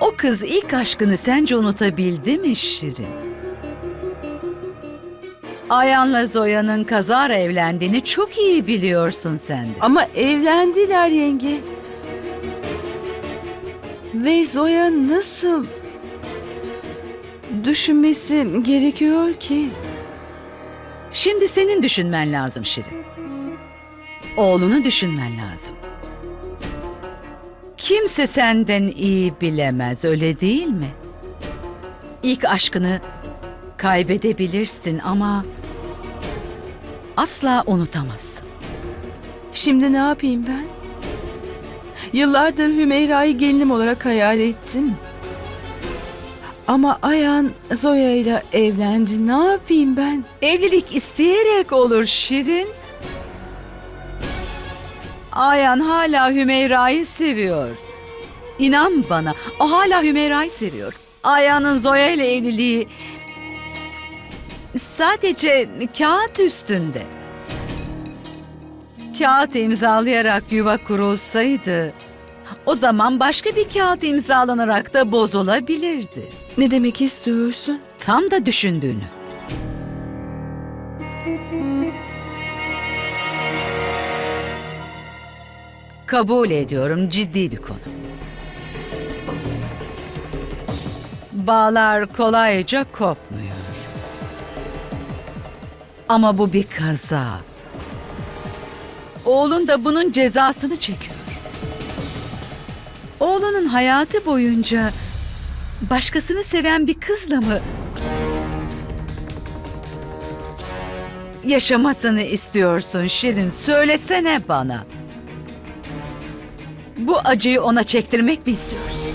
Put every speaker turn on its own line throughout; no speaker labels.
O kız ilk aşkını sence unutabildi mi Şirin? Ayhan'la Zoya'nın kazara evlendiğini çok iyi biliyorsun sen de.
Ama evlendiler yenge. Ve Zoya nasıl düşünmesi gerekiyor ki?
Şimdi senin düşünmen lazım Şirin. Oğlunu düşünmen lazım. Kimse senden iyi bilemez, öyle değil mi? İlk aşkını kaybedebilirsin ama asla unutamazsın.
Şimdi ne yapayım ben? Yıllardır Hümeyra'yı gelinim olarak hayal ettim. Ama Ayan Zoya ile evlendi. Ne yapayım ben?
Evlilik isteyerek olur Şirin. Ayan hala Hümeyra'yı seviyor. İnan bana, o hala Hümeyra'yı seviyor. Ayan'ın Zoya ile evliliği sadece kağıt üstünde. Kağıt imzalayarak yuva kurulsaydı, o zaman başka bir kağıt imzalanarak da bozulabilirdi.
Ne demek istiyorsun?
Tam da düşündüğünü. Kabul ediyorum ciddi bir konu. Bağlar kolayca kopmuyor. Ama bu bir kaza. Oğlun da bunun cezasını çekiyor. Oğlunun hayatı boyunca başkasını seven bir kızla mı yaşamasını istiyorsun Şirin? Söylesene bana. Bu acıyı ona çektirmek mi istiyorsun?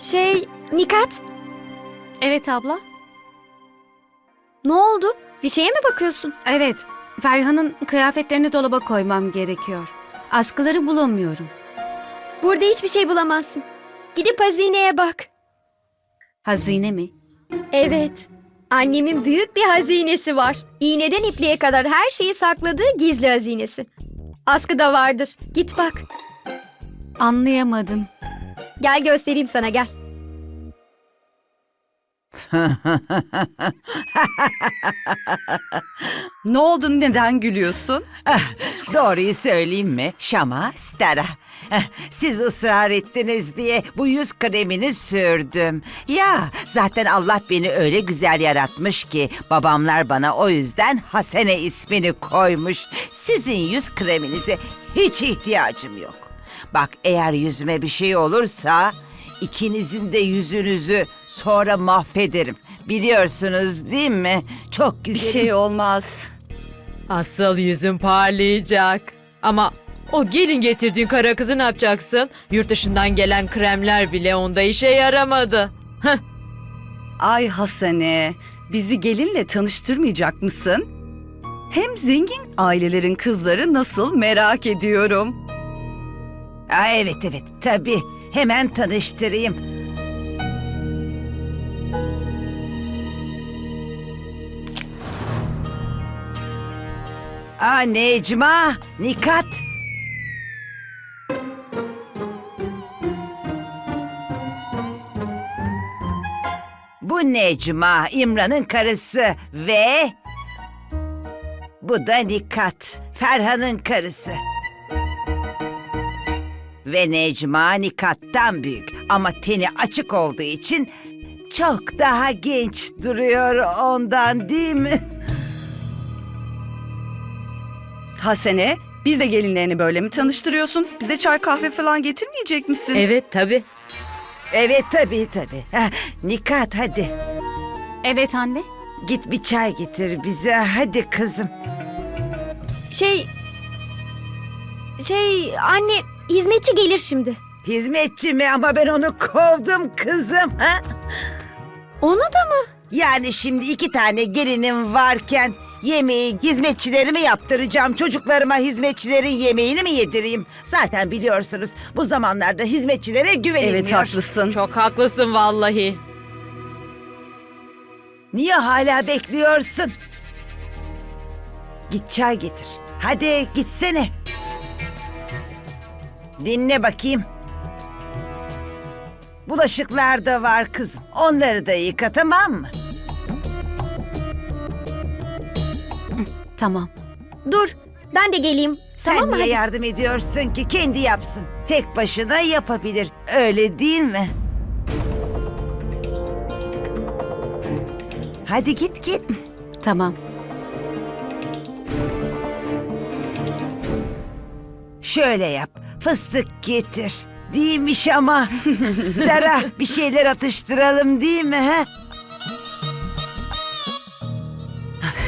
Şey, Nikat,
Evet abla.
ne oldu? Bir şeye mi bakıyorsun?
Evet. Ferhan'ın kıyafetlerini dolaba koymam gerekiyor. Askıları bulamıyorum.
Burada hiçbir şey bulamazsın. Gidip hazineye bak.
Hazine mi?
Evet, annemin büyük bir hazinesi var. İğneden ipliğe kadar her şeyi sakladığı gizli hazinesi. Askı da vardır. Git bak.
Anlayamadım.
Gel göstereyim sana gel.
Ne oldu neden gülüyorsun?
Doğruyu söyleyeyim mi? Şama Stara. Eh, Siz ısrar ettiniz diye bu yüz kremini sürdüm. Ya zaten Allah beni öyle güzel yaratmış ki babamlar bana o yüzden Hasene ismini koymuş. Sizin yüz kreminize hiç ihtiyacım yok. Bak eğer yüzüme bir şey olursa ikinizin de yüzünüzü sonra mahvederim. Biliyorsunuz değil mi? Çok
Bir
güzel.
şey olmaz.
Asıl yüzün parlayacak. Ama o gelin getirdiğin kara kızı ne yapacaksın? Yurt dışından gelen kremler bile onda işe yaramadı. Heh,
Ay Hasane, bizi gelinle tanıştırmayacak mısın? Hem zengin ailelerin kızları nasıl merak ediyorum.
Aa, evet evet tabii. Hemen tanıştırayım. Aa Necma, Nikat. Bu Necma, İmran'ın karısı ve... Bu da Nikat, Ferhan'ın karısı. Ve Necma Nikat'tan büyük ama teni açık olduğu için çok daha genç duruyor ondan değil mi?
Hasene, biz de gelinlerini böyle mi tanıştırıyorsun? Bize çay kahve falan getirmeyecek misin?
evet tabii.
Evet tabii tabii. Ha, Nikat hadi
Evet anne.
git bir çay getir bize hadi kızım.
Şey... Şey, anne hizmetçi gelir şimdi.
Hizmetçi mi ama ben onu kovdum kızım. Ha?
Onu da mı?
Yani şimdi iki tane gelinim varken Yemeği hizmetçilerime yaptıracağım. Çocuklarıma hizmetçilerin yemeğini mi yedireyim? Zaten biliyorsunuz bu zamanlarda hizmetçilere güvenilmiyor.
Evet haklısın.
Çok haklısın vallahi.
Niye hala bekliyorsun? Git çay getir. Hadi gitsene. Dinle bakayım. Bulaşıklar da var kızım. Onları da yıka tamam mı?
Tamam.
Dur, ben de geleyim.
Sen
tamam mı?
niye
Hadi.
yardım ediyorsun ki? Kendi yapsın. Tek başına yapabilir. Öyle değil mi? Hadi git git.
Tamam.
Şöyle yap. Fıstık getir. Değilmiş ama. Stara bir şeyler atıştıralım değil mi? He?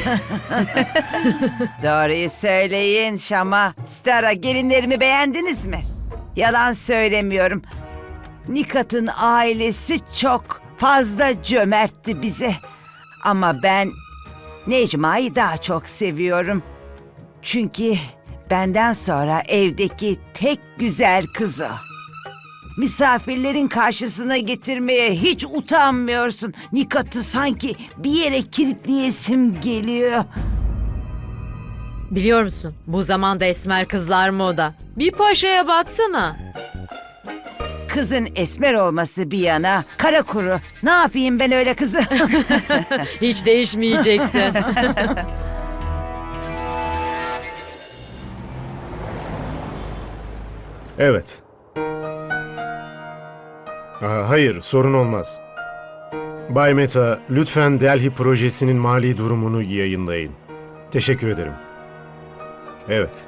Doğruyu söyleyin Şama. Stara gelinlerimi beğendiniz mi? Yalan söylemiyorum. Nikat'ın ailesi çok fazla cömertti bize. Ama ben Necma'yı daha çok seviyorum. Çünkü benden sonra evdeki tek güzel kız o. Misafirlerin karşısına getirmeye hiç utanmıyorsun. Nikat'ı sanki bir yere kilitleyesim geliyor.
Biliyor musun? Bu zamanda esmer kızlar moda. Bir paşaya baksana.
Kızın esmer olması bir yana, kara kuru. Ne yapayım ben öyle kızı?
Hiç değişmeyeceksin.
Evet. Aa, hayır, sorun olmaz. Bay Meta, lütfen Delhi projesinin mali durumunu yayınlayın. Teşekkür ederim. Evet.